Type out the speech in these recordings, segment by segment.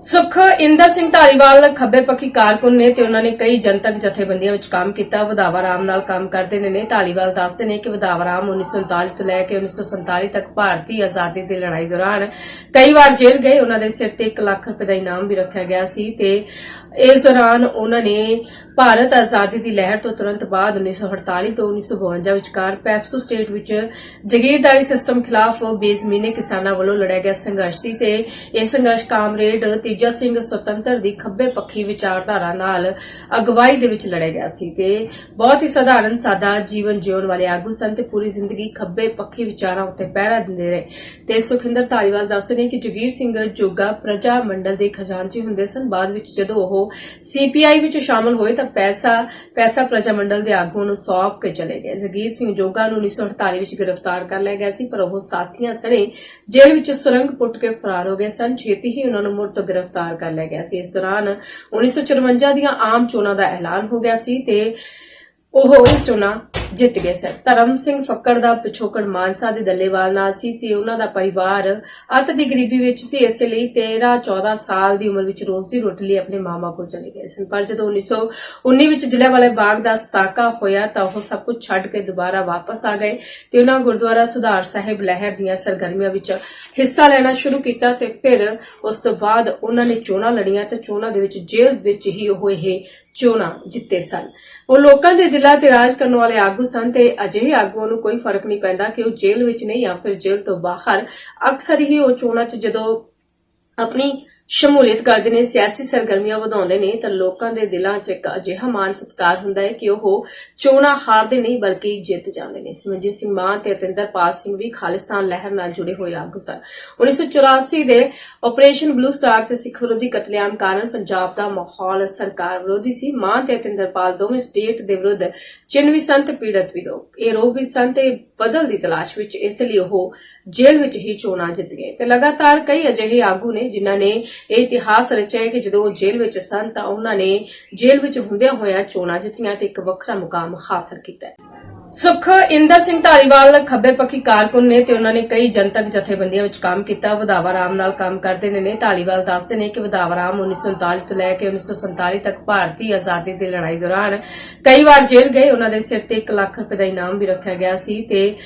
ਸੁਖ ਇੰਦਰ ਸਿੰਘ ਧਾਲੀਵਾਲ, ਖੱਬੇ ਪੱਖੀ ਕਾਰਕੁਨ ਨੇ ਤੇ ਉਹਨਾਂ ਨੇ ਕਈ ਜਨਤਕ ਜਥੇਬੰਦੀਆਂ ਵਿੱਚ ਕੰਮ ਕੀਤਾ। ਵਧਾਵਾ ਰਾਮ ਨਾਲ ਕੰਮ ਕਰਦੇ ਨੇ ਨੇ ਧਾਲੀਵਾਲ ਦੱਸਦੇ ਨੇ ਕਿ ਵਧਾਵਾ ਰਾਮ 1939 ਤੋਂ ਲੈ ਕੇ 1947 ਤੱਕ ਭਾਰਤੀ ਆਜ਼ਾਦੀ ਦੀ ਲੜਾਈ ਦੌਰਾਨ ਕਈ ਵਾਰ ਜੇਲ੍ਹ ਗਏ। ਉਹਨਾਂ ਦੇ ਸਿਰ ਤੇ 1 ਲੱਖ ਰੁਪਏ ਦਾ ਇਨਾਮ ਵੀ ਰੱਖਿਆ ਗਿਆ ਸੀ ਤੇ ਇਸ ਦੌਰਾਨ ਉਹਨਾਂ ਨੇ ਭਾਰਤ ਆਜ਼ਾਦੀ ਦੀ ਲਹਿਰ ਤੋਂ ਤੁਰੰਤ ਬਾਅਦ 1948 ਤੋਂ 1952 ਵਿਚਕਾਰ ਪੈਪਸੂ ਸਟੇਟ ਵਿੱਚ ਜਗੀਰਦਾਰੀ ਸਿਸਟਮ ਖਿਲਾਫ ਬੇਜ਼ਮੀਨੇ ਕਿਸਾਨਾਂ ਵੱਲੋਂ ਲੜਿਆ ਗਿਆ ਸੰਘਰਸ਼ ਸੀ ਤੇ ਇਹ ਸੰਘਰਸ਼ ਕਾਮਰੇਡ ਤੇਜਾ ਸਿੰਘ ਸੁਤੰਤਰ ਦੀ ਖੱਬੇ ਪੱਖੀ ਵਿਚਾਰਧਾਰਾ ਨਾਲ ਅਗਵਾਈ ਦੇ ਵਿੱਚ ਲੜਿਆ ਗਿਆ ਸੀ ਤੇ ਬਹੁਤ ਹੀ ਸਧਾਰਨ ਸਾਦਾ ਜੀਵਨ ਜਿਉਣ ਵਾਲੇ ਆਗੂ ਸਨ ਤੇ ਪੂਰੀ ਜ਼ਿੰਦਗੀ ਖੱਬੇ ਪੱਖੀ ਵਿਚਾਰਾਂ ਉੱਤੇ ਪਹਿਰਾ ਦਿੰਦੇ ਰਹੇ। ਤੇ ਸੁਖਿੰਦਰ ਧਾਲੀਵਾਲ ਦੱਸਦੇ ਨੇ ਕਿ ਜਗੀਰ ਸਿੰਘ ਜੋਗਾ ਪ੍ਰਜਾ ਮੰਡਲ ਦੇ ਖਜ਼ਾਨਚੀ ਹੁੰਦੇ ਸਨ। ਬਾਅਦ ਵਿੱਚ ਜਦੋਂ ਉਹ ਸੀਪੀਆਈ ਵਿੱਚ ਸ਼ਾਮਲ ਹੋਏ ਤਾਂ ਪੈਸਾ ਪੈਸਾ ਪ੍ਰਜਾ ਮੰਡਲ ਦੇ ਆਗੂ ਨੂੰ ਸੌਂਪ ਕੇ ਚਲੇ ਗਏ। ਜਗੀਰ ਸਿੰਘ ਜੋਗਾ ਨੂੰ 1948 ਵਿੱਚ ਗ੍ਰਿਫਤਾਰ ਕਰ ਲਿਆ ਗਿਆ ਸੀ, ਪਰ ਉਹ ਸਾਥੀਆਂ ਸਣੇ ਜੇਲ੍ਹ ਵਿੱਚ ਸੁਰੰਗ ਪੁੱਟ ਕੇ ਫਰਾਰ ਹੋ ਗਏ ਸਨ। ਛੇਤੀ ਹੀ ਉਹਨਾਂ ਨੂੰ ਮੁੜ ਤੋਂ ਗ੍ਰਿਫਤਾਰ ਕਰ ਲਿਆ ਗਿਆ ਸੀ। ਇਸ ਦੌਰਾਨ 1954 ਦੀਆਂ ਆਮ ਚੋਣਾਂ ਦਾ ਐਲਾਨ ਹੋ ਗਿਆ ਸੀ ਤੇ ਉਹ ਚੋਣਾਂ ਜਿੱਤ ਗਏ ਸਨ। ਧਰਮ ਸਿੰਘ ਫੱਕੜ ਦਾ ਪਿਛੋਕੜ ਮਾਨਸਾ ਦੇ ਦੱਲੇਵਾਲ ਨਾਲ ਸੀ ਤੇ ਉਹਨਾਂ ਦਾ ਪਰਿਵਾਰ ਅੱਤ ਦੀ ਗਰੀਬੀ ਵਿੱਚ ਸੀ। ਇਸੇ ਲਈ 13 14 ਸਾਲ ਦੀ ਉਮਰ ਵਿੱਚ ਰੋਜ਼ੀ ਰੋਟੀ ਲਈ ਆਪਣੇ ਮਾਮਾ ਕੋਲ ਚਲੇ ਗਏ ਸਨ। ਪਰ ਜਦੋਂ 1919 ਵਿੱਚ ਜਲਿਆਂਵਾਲੇ ਬਾਗ ਦਾ ਸਾਕਾ ਹੋਇਆ ਤਾਂ ਉਹ ਸਭ ਕੁਝ ਛੱਡ ਕੇ ਦੁਬਾਰਾ ਵਾਪਸ ਆ ਗਏ ਤੇ ਉਹਨਾਂ ਗੁਰਦੁਆਰਾ ਸੁਧਾਰ ਸਾਹਿਬ ਲਹਿਰ ਦੀਆਂ ਸਰਗਰਮੀਆਂ ਵਿੱਚ ਹਿੱਸਾ ਲੈਣਾ ਸ਼ੁਰੂ ਕੀਤਾ ਤੇ ਫਿਰ ਉਸ ਤੋਂ ਬਾਅਦ ਉਹਨਾਂ ਨੇ ਚੋਣਾਂ ਲੜੀਆਂ ਤੇ ਚੋਣਾਂ ਦੇ ਵਿੱਚ ਜੇਲ੍ਹ ਵਿੱਚ ਹੀ ਉਹ ਇਹ ਚੋਣਾਂ ਜਿੱਤੇ ਸਨ। ਉਹ ਲੋਕਾਂ ਦੇ ਦਿਲਾਂ ਤੇ ਰਾਜ ਕਰਨ ਵਾਲੇ ਆਗੂ ਸਨ ਤੇ ਅਜਿਹੇ ਆਗੂਆਂ ਨੂੰ ਕੋਈ ਫ਼ਰਕ ਨਹੀਂ ਪੈਂਦਾ ਕਿ ਉਹ ਜੇਲ੍ਹ ਵਿੱਚ ਨੇ ਜਾਂ ਫਿਰ ਜੇਲ੍ਹ ਤੋਂ ਬਾਹਰ। ਅਕਸਰ ਹੀ ਉਹ ਚੋਣਾਂ 'ਚ ਜਦੋਂ ਆਪਣੀ ਸ਼ਮੂਲੀਅਤ ਕਰਦੇ ਨੇ, ਸਿਆਸੀ ਸਰਗਰਮੀਆਂ ਵਧਾਉਂਦੇ ਨੇ, ਤਾਂ ਲੋਕਾਂ ਦੇ ਦਿਲਾਂ 'ਚ ਇੱਕ ਅਜਿਹਾ ਮਾਨ ਸਤਿਕਾਰ ਹੁੰਦਾ ਹੈ ਕਿ ਉਹ ਚੋਣਾਂ ਹਾਰਦੇ ਨਹੀਂ, ਬਲਕਿ ਜਿੱਤ ਜਾਂਦੇ ਨੇ। ਸਿਮਰਜੀਤ ਸਿੰਘ ਮਾਨ ਤੇ ਅਤਿੰਦਰਪਾਲ ਸਿੰਘ ਵੀ ਖਾਲਿਸਤਾਨ ਲਹਿਰ ਨਾਲ ਜੁੜੇ ਹੋਏ ਆਗੂ ਸਨ। 1984 ਦੇ ਆਪਰੇਸ਼ਨ ਬਲੂ ਸਟਾਰ ਤੇ ਸਿੱਖ ਵਿਰੋਧੀ ਕਤਲੇਆਮ ਕਾਰਨ ਪੰਜਾਬ ਦਾ ਮਾਹੌਲ ਸਰਕਾਰ ਵਿਰੋਧੀ ਸੀ। ਮਾਨ ਤੇ ਅਤਿੰਦਰਪਾਲ ਦੋਵੇਂ ਸਟੇਟ ਦੇ ਵਿਰੁੱਧ ਚਿੰਨਵੀ ਸੰਤ ਪੀੜਤ ਵੀ ਲੋਕ। ਇਹ ਰੋਹ ਵੀ ਸਨ ਤੇ ਬਦਲ ਦੀ ਤਲਾਸ਼ ਵਿੱਚ ਇਸ ਲਈ ਉਹ ਜੇਲ੍ਹ ਵਿੱਚ ਹੀ ਚੋਣਾਂ ਜਿੱਤ ਗਏ। ਤੇ ਲਗਾਤਾਰ ਕਈ ਅਜਿਹੇ ਆਗੂ ਨੇ ਜਿਨ੍ਹਾਂ ਨੇ ਇਹ ਇਤਿਹਾਸ ਰਚਿਆ ਹੈ ਕਿ ਜਦੋਂ ਉਹ ਜੇਲ੍ਹ ਵਿੱਚ ਸਨ ਤਾਂ ਉਹਨਾਂ ਨੇ ਜੇਲ੍ਹ ਵਿੱਚ ਹੁੰਦਿਆਂ ਹੋਇਆਂ ਚੋਣਾਂ ਜਿੱਤੀਆਂ ਤੇ ਇੱਕ ਵੱਖਰਾ ਮੁਕਾਮ ਹਾਸਲ ਕੀਤਾ ਹੈ। ਸੁਖ ਇੰਦਰ ਸਿੰਘ ਧਾਲੀਵਾਲ, ਖੱਬੇ ਪੱਖੀ ਕਾਰਕੁਨ ਨੇ ਤੇ ਉਹਨਾਂ ਨੇ ਕਈ ਜਨਤਕ ਜਥੇਬੰਦੀਆਂ ਵਿੱਚ ਕੰਮ ਕੀਤਾ। ਵਧਾਵਾ ਰਾਮ ਨਾਲ ਕੰਮ ਕਰਦੇ ਨੇ ਨੇ। ਧਾਲੀਵਾਲ ਦੱਸਦੇ ਨੇ ਕਿ ਵਧਾਵਾ ਰਾਮ 1939 ਤੋਂ ਲੈ ਕੇ 1947 ਤੱਕ ਭਾਰਤੀ ਆਜ਼ਾਦੀ ਦੀ ਲੜਾਈ ਦੌਰਾਨ ਕਈ ਵਾਰ ਜੇਲ੍ਹ ਗਏ। ਉਹਨਾਂ ਦੇ ਸਿਰ ਤੇ 1 ਲੱਖ ਰੁਪਏ ਦਾ ਇਨਾਮ ਵੀ ਰੱਖਿਆ ਗਿਆ ਸੀ ਤੇ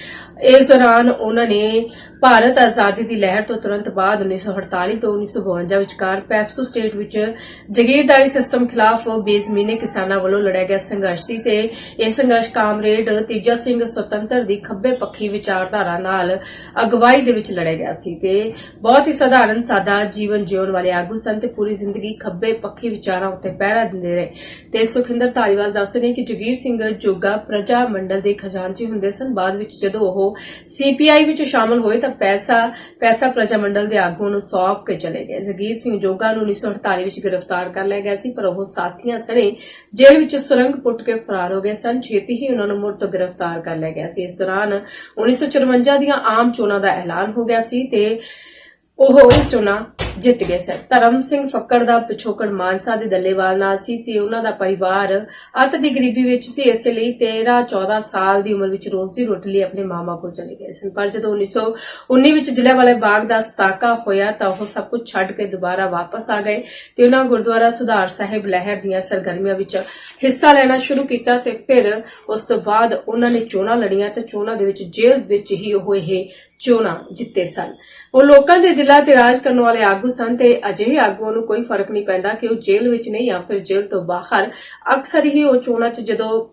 ਇਸ ਦੌਰਾਨ ਉਹਨਾਂ ਨੇ ਭਾਰਤ ਆਜ਼ਾਦੀ ਦੀ ਲਹਿਰ ਤੋਂ ਤੁਰੰਤ ਬਾਅਦ 1948 ਤੋਂ 1952 ਵਿਚਕਾਰ ਪੈਪਸੂ ਸਟੇਟ ਵਿੱਚ ਜਗੀਰਦਾਰੀ ਸਿਸਟਮ ਖਿਲਾਫ ਬੇਜ਼ਮੀਨੇ ਕਿਸਾਨਾਂ ਵੱਲੋਂ ਲੜਿਆ ਗਿਆ ਸੰਘਰਸ਼ ਸੀ ਤੇ ਇਹ ਸੰਘਰਸ਼ ਕਾਮਰੇਡ ਤੀਜਾ ਸਿੰਘ ਸੁਤੰਤਰ ਦੀ ਖੱਬੇ ਪੱਖੀ ਵਿਚਾਰਧਾਰਾ ਨਾਲ ਅਗਵਾਈ ਦੇ ਵਿੱਚ ਲੜਿਆ ਗਿਆ ਸੀ ਤੇ ਬਹੁਤ ਹੀ ਸਧਾਰਨ ਸਾਦਾ ਜੀਵਨ ਜਿਉਣ ਵਾਲੇ ਆਗੂ ਸਨ ਤੇ ਪੂਰੀ ਜ਼ਿੰਦਗੀ ਖੱਬੇ ਪੱਖੀ ਵਿਚਾਰਾਂ ਉੱਤੇ ਪਹਿਰਾ ਦਿੰਦੇ ਰਹੇ। ਤੇ ਸੁਖਿੰਦਰ ਧਾਲੀਵਾਲ ਦੱਸਦੇ ਨੇ ਕਿ ਜਗੀਰ ਸਿੰਘ ਜੋਗਾ ਪ੍ਰਜਾ ਮੰਡਲ ਦੇ ਖਜ਼ਾਨਚੀ ਹੁੰਦੇ ਸਨ। ਬਾਅਦ ਵਿੱਚ ਜਦੋਂ ਉਹ ਸੀਪੀਆਈ ਵਿੱਚ ਸ਼ਾਮਲ ਹੋਏ ਤਾਂ ਪੈਸਾ ਪੈਸਾ ਪ੍ਰਜਾ ਮੰਡਲ ਦੇ ਆਗੂ ਨੂੰ ਸੌਂਪ ਕੇ ਚਲੇ ਗਏ। ਜਗੀਰ ਸਿੰਘ ਜੋਗਾ ਨੂੰ 1948 ਵਿੱਚ ਗ੍ਰਿਫਤਾਰ ਕਰ ਲਿਆ ਗਿਆ ਸੀ, ਪਰ ਉਹ ਸਾਥੀਆਂ ਸਣੇ ਜੇਲ੍ਹ ਵਿੱਚ ਸੁਰੰਗ ਪੁੱਟ ਕੇ ਫਰਾਰ ਹੋ ਗਏ ਸਨ। ਛੇਤੀ ਹੀ ਉਹਨਾਂ ਨੂੰ ਮੁੜ ਤੋਂ ਗ੍ਰਿਫਤਾਰ ਕਰ ਲਿਆ ਗਿਆ ਸੀ। ਇਸ ਦੌਰਾਨ 1954 ਦੀਆਂ ਆਮ ਚੋਣਾਂ ਦਾ ਐਲਾਨ ਹੋ ਗਿਆ ਸੀ ਤੇ ਉਹ ਇਸ ਚੋਣਾਂ ਜਿੱਤ ਗਏ ਸਨ। ਧਰਮ ਸਿੰਘ ਫੱਕੜ ਦਾ ਪਿਛੋਕੜ ਮਾਨਸਾ ਦੇ ਦੱਲੇਵਾਲ ਨਾਲ ਸੀ ਤੇ ਉਹਨਾਂ ਦਾ ਪਰਿਵਾਰ ਅੱਤ ਦੀ ਗਰੀਬੀ ਵਿੱਚ ਸੀ। ਇਸੇ ਲਈ 13 14 ਸਾਲ ਦੀ ਉਮਰ ਵਿੱਚ ਰੋਜ਼ੀ ਰੋਟੀ ਲਈ ਆਪਣੇ ਮਾਮਾ ਕੋਲ ਚਲੇ ਗਏ ਸਨ। ਪਰ ਜਦੋਂ 1919 ਵਿੱਚ ਜਲਿਆਂਵਾਲੇ ਬਾਗ ਦਾ ਸਾਕਾ ਹੋਇਆ ਤਾਂ ਉਹ ਸਭ ਕੁਝ ਛੱਡ ਕੇ ਦੁਬਾਰਾ ਵਾਪਸ ਆ ਗਏ ਤੇ ਉਹਨਾਂ ਗੁਰਦੁਆਰਾ ਸੁਧਾਰ ਸਾਹਿਬ ਲਹਿਰ ਦੀਆਂ ਸਰਗਰਮੀਆਂ ਵਿੱਚ ਹਿੱਸਾ ਲੈਣਾ ਸ਼ੁਰੂ ਕੀਤਾ ਤੇ ਫਿਰ ਉਸ ਤੋਂ ਬਾਅਦ ਉਹਨਾਂ ਨੇ ਚੋਣਾਂ ਲੜੀਆਂ ਤੇ ਚੋਣਾਂ ਦੇ ਵਿੱਚ ਜੇਲ੍ਹ ਵਿੱਚ ਹੀ ਉਹ ਇਹ ਚੋਣਾਂ ਜਿੱਤੇ ਸਨ। ਉਹ ਲੋਕਾਂ ਦੇ ਦਿਲਾਂ ਤੇ ਰਾਜ ਕਰਨ ਵਾਲੇ ਆਗੂ ਸਨ ਤੇ ਅਜਿਹੇ ਆਗੂਆਂ ਨੂੰ ਕੋਈ ਫ਼ਰਕ ਨਹੀਂ ਪੈਂਦਾ ਕਿ ਉਹ ਜੇਲ੍ਹ ਵਿੱਚ ਨੇ ਜਾਂ ਫਿਰ ਜੇਲ੍ਹ ਤੋਂ ਬਾਹਰ। ਅਕਸਰ ਹੀ ਉਹ ਚੋਣਾਂ 'ਚ ਜਦੋਂ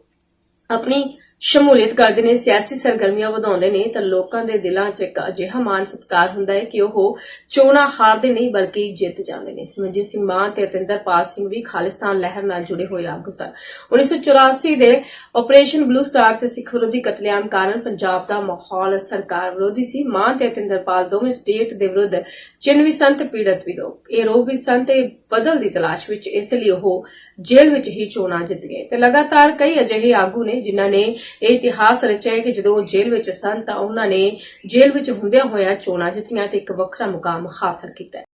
ਆਪਣੀ ਸ਼ਮੂਲੀਅਤ ਕਰਦੇ ਨੇ, ਸਿਆਸੀ ਸਰਗਰਮੀਆਂ ਵਧਾਉਂਦੇ ਨੇ, ਤਾਂ ਲੋਕਾਂ ਦੇ ਦਿਲਾਂ 'ਚ ਇੱਕ ਅਜਿਹਾ ਮਾਨ ਸਤਿਕਾਰ ਹੁੰਦਾ ਹੈ ਕਿ ਉਹ ਚੋਣਾਂ ਹਾਰਦੇ ਨਹੀਂ, ਬਲਕਿ ਜਿੱਤ ਜਾਂਦੇ ਨੇ। ਸਿਮਰਜੀਤ ਸਿੰਘ ਮਾਨ ਤੇ ਅਤਿੰਦਰਪਾਲ ਸਿੰਘ ਵੀ ਖਾਲਿਸਤਾਨ ਲਹਿਰ ਨਾਲ ਜੁੜੇ ਹੋਏ ਆਗੂ ਸਨ। 1984 ਦੇ ਆਪਰੇਸ਼ਨ ਬਲੂ ਸਟਾਰ ਤੇ ਸਿੱਖ ਵਿਰੋਧੀ ਕਤਲੇਆਮ ਕਾਰਨ ਪੰਜਾਬ ਦਾ ਮਾਹੌਲ ਸਰਕਾਰ ਵਿਰੋਧੀ ਸੀ। ਮਾਨ ਤੇ ਅਤਿੰਦਰਪਾਲ ਦੋਵੇਂ ਸਟੇਟ ਦੇ ਵਿਰੁੱਧ ਚਿੰਨਵੀ ਸੰਤ ਪੀੜਤ ਵੀ ਲੋਕ। ਇਹ ਰੋਹ ਵੀ ਸਨ ਤੇ ਬਦਲ ਦੀ ਤਲਾਸ਼ ਵਿੱਚ ਇਸ ਲਈ ਉਹ ਜੇਲ੍ਹ ਵਿੱਚ ਹੀ ਚੋਣਾਂ ਜਿੱਤ ਗਏ। ਤੇ ਲਗਾਤਾਰ ਕਈ ਅਜਿਹੇ ਆਗੂ ਨੇ ਜਿਨ੍ਹਾਂ ਨੇ ਇਹ ਇਤਿਹਾਸ ਰਚਿਆ ਹੈ ਕਿ ਜਦੋਂ ਉਹ ਜੇਲ੍ਹ ਵਿੱਚ ਸਨ ਤਾਂ ਉਹਨਾਂ ਨੇ ਜੇਲ੍ਹ ਵਿੱਚ ਹੁੰਦਿਆਂ ਹੋਇਆਂ ਚੋਣਾਂ ਜਿੱਤੀਆਂ ਤੇ ਇੱਕ ਵੱਖਰਾ ਮੁਕਾਮ ਹਾਸਲ ਕੀਤਾ